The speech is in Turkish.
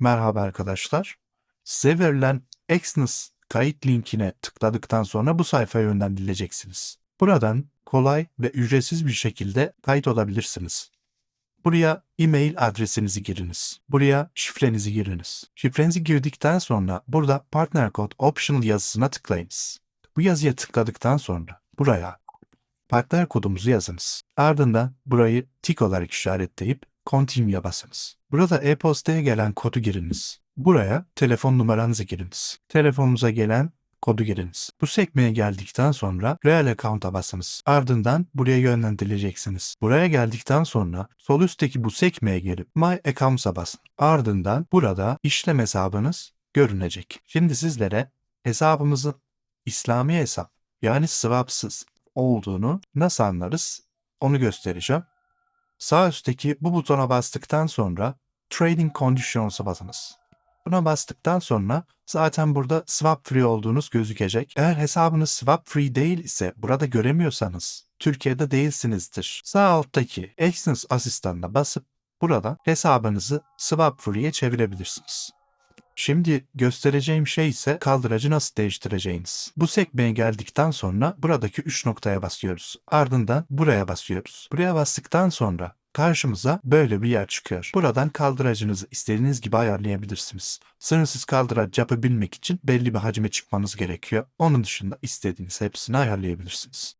Merhaba arkadaşlar. Size verilen Exynos kayıt linkine tıkladıktan sonra bu sayfaya yönlendirileceksiniz. Buradan kolay ve ücretsiz bir şekilde kayıt olabilirsiniz. Buraya e-mail adresinizi giriniz. Buraya şifrenizi giriniz. Şifrenizi girdikten sonra burada Partner Code Optional yazısına tıklayınız. Bu yazıya tıkladıktan sonra buraya partner kodumuzu yazınız. Ardından burayı tik olarak işaretleyip Continue'ya basınız. Burada e-postaya gelen kodu giriniz. Buraya telefon numaranızı giriniz. Telefonunuza gelen kodu giriniz. Bu sekmeye geldikten sonra Real Account'a basınız. Ardından buraya yönlendirileceksiniz. Buraya geldikten sonra sol üstteki bu sekmeye gelip My Accounts'a basın. Ardından burada işlem hesabınız görünecek. Şimdi sizlere hesabımızın İslami hesap yani swapsız olduğunu nasıl anlarız onu göstereceğim. Sağ üstteki bu butona bastıktan sonra Trading Conditions'a basınız. Buna bastıktan sonra zaten burada swap free olduğunuz gözükecek. Eğer hesabınız swap free değil ise burada göremiyorsanız Türkiye'de değilsinizdir. Sağ alttaki Exynos asistanına basıp burada hesabınızı swap free'ye çevirebilirsiniz. Şimdi göstereceğim şey ise kaldıracı nasıl değiştireceğiniz. Bu sekmeye geldikten sonra buradaki 3 noktaya basıyoruz. Ardından buraya basıyoruz. Buraya bastıktan sonra karşımıza böyle bir yer çıkıyor. Buradan kaldıracınızı istediğiniz gibi ayarlayabilirsiniz. Sınırsız kaldıraç yapabilmek için belli bir hacme çıkmanız gerekiyor. Onun dışında istediğiniz hepsini ayarlayabilirsiniz.